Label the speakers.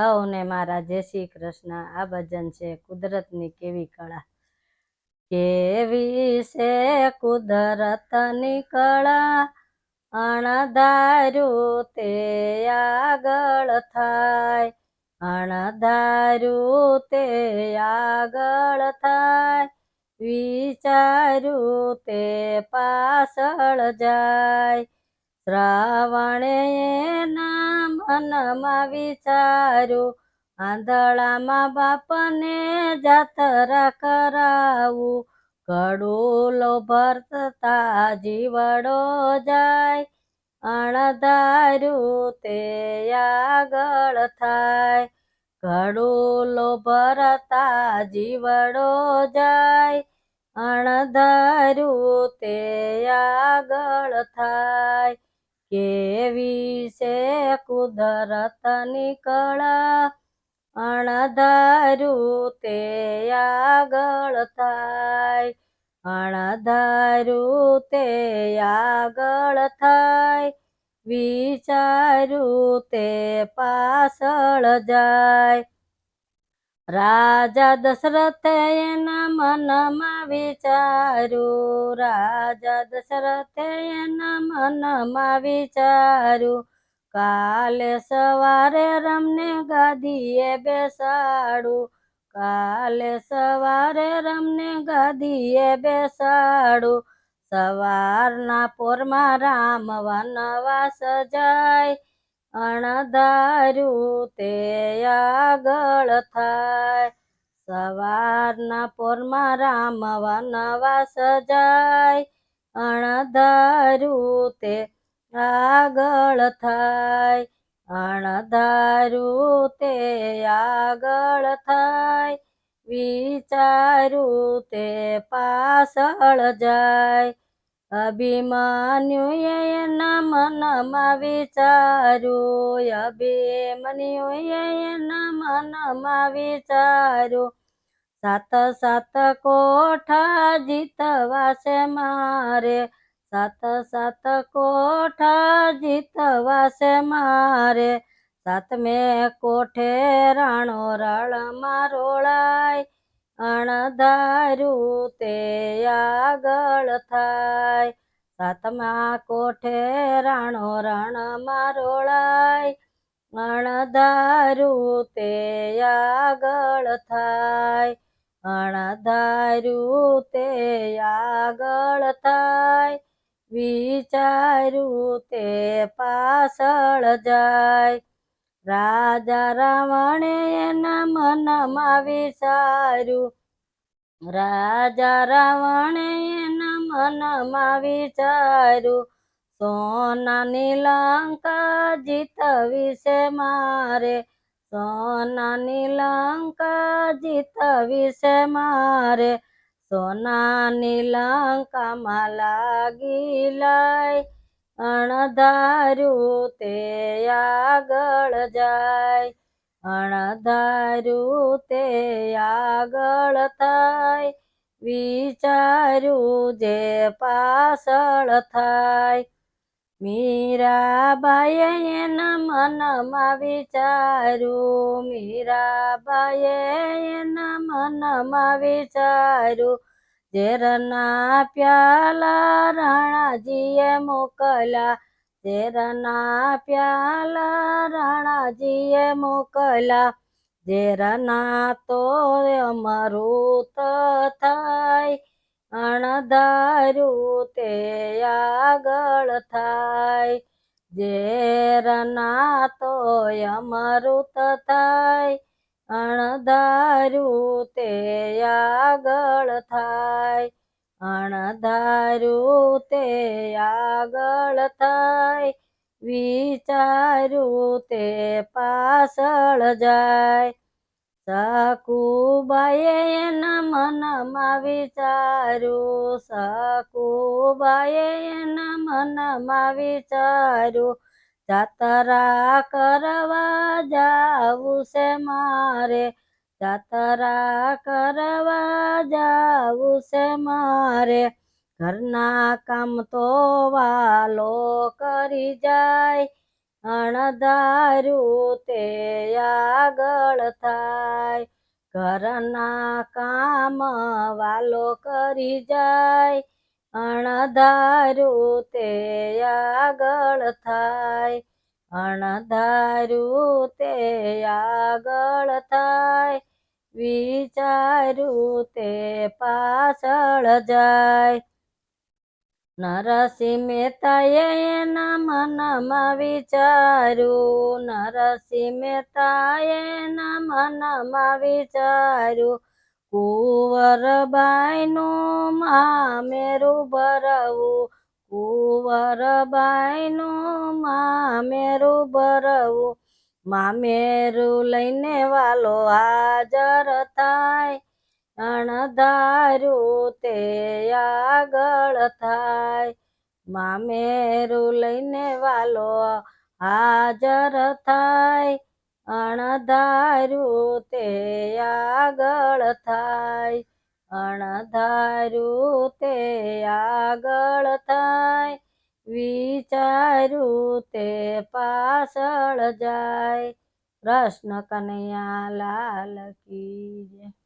Speaker 1: સૌને મારા જય શ્રી કૃષ્ણ. આ ભજન છે કુદરતની કેવી કળા. કેવી છે કુદરતની કળા? અણધાર્યું તે આગળ થાય. અણધાર્યું તે આગળ થાય. વિચાર્યું તે પાછળ જાય. શ્રાવણે એના મનમાં વિચાર્યું, આંધળામાં બાપને જાતરા કરાવું. કડુલો ભરતા જીવડો જાય, અણધાર્યું તે આગળ થાય. કડુલો ભરતા જીવડો જાય, અણધાર્યું તે આગળ થાય. કેવી છે કુદરતની કળા અણધાર્યું તે આગળ થાય. અણધાર્યું તે આગળ થાય વિચાર્યું તે પાછળ જાય. રાજા દશરથે એના મનમાં વિચાર્યું. રાજા દશરથે એના મનમાં વિચાર્યું. કાલે સવારે રમને ગાદીએ બેસાડું કાલે સવારે રમને ગાદીએ બેસાડું સવારના પોરમાં રામ વનવાસ જાય. અણધાર્યું તે આગળ થાય. સવારના પોરમાં રામ વનવાસ જાય. અણધાર્યું તે આગળ થાય. અણધાર્યું તે આગળ થાય. વિચાર્યું તે પાછળ જાય. અભિમાન્યુએ એના મનમાં વિચાર્યું. અભિમન્યુએ એના મનમાં વિચાર્યું. સાત સાત કોઠા જીતવા છે મારે. સાત સાત કોઠા જીતવા છે મારે. સાતમે કોઠે રાણો રળ રોળાય. અણધાર્યું તે આગળ થાય. સાતમા કોઠે રાણો રણમાં રોળાય અણધાર્યું તે આગળ થાય. અણધાર્યું તે આગળ થાય. વિચાર્યું તે પાછળ જાય. રાજા રાવણે એના મનમાં વિચાર્યું. રાજા રાવણે એના મનમાં વિચાર્યું. સોનાની લંકા જીતવી છે મારે. સોનાની લંકા જીતવી છે મારે. સોનાની લંકામાં લાગી લાય અણધાર્યું તે આગળ જાય. અણધાર્યું તે આગળ થાય. વિચાર્યું જે પાછળ થાય. મીરાબાઈએ એના મનમાં વિચાર્યું. મીરાબાઈએ એના મનમાં વિચાર્યું. ઝેરના પ્યાલા રાણાજીએ મોકલા ઝેરના પ્યાલા રાણાજીએ મોકલા ઝેરના તો અમૃત થાય, અણધાર્યું તે આગળ થાય ઝેરના તો અમૃત થાય અણધાર્યું તે આગળ થાય. અણધાર્યું તે આગળ થાય. વિચાર્યું તે પાછળ જાય. સકુબાએ એના મનમાં વિચાર્યું. સકુબાએ એના મનમાં વિચાર્યું. જાતરા કરવા જાવું છે મારે. જાતરા કરવા જાવું છે મારે. ઘરના કામ તો વાલો કરી જાય. અણધાર્યું તે આગળ થાય. ઘરના કામ વાલો કરી જાય. અણધાર્યું તે આગળ થાય. અણધારું તે આગળ થાય. વિચારું તે પાછળ જાય. નરસિંહ મહેતાએ એના મનમાં વિચાર્યું. નરસિંહ મહેતાએ એના મનમાં વિચાર્યું. કુંવરબાઈનું મામેરું ભરવું, કુંવરબાઈનું મામેરું ભરવું. મામેરું લઈને વાલો હાજર થાય, અણધાર્યું તે આગળ થાય. મામેરું લઈને વાલો હાજર થાય અણધાર્યું તે આગળ થાય. અણધાર્યું તે આગળ થાય. વિચાર્યું તે પાછળ જાય. કૃષ્ણ કનૈયા લાલ કી જય.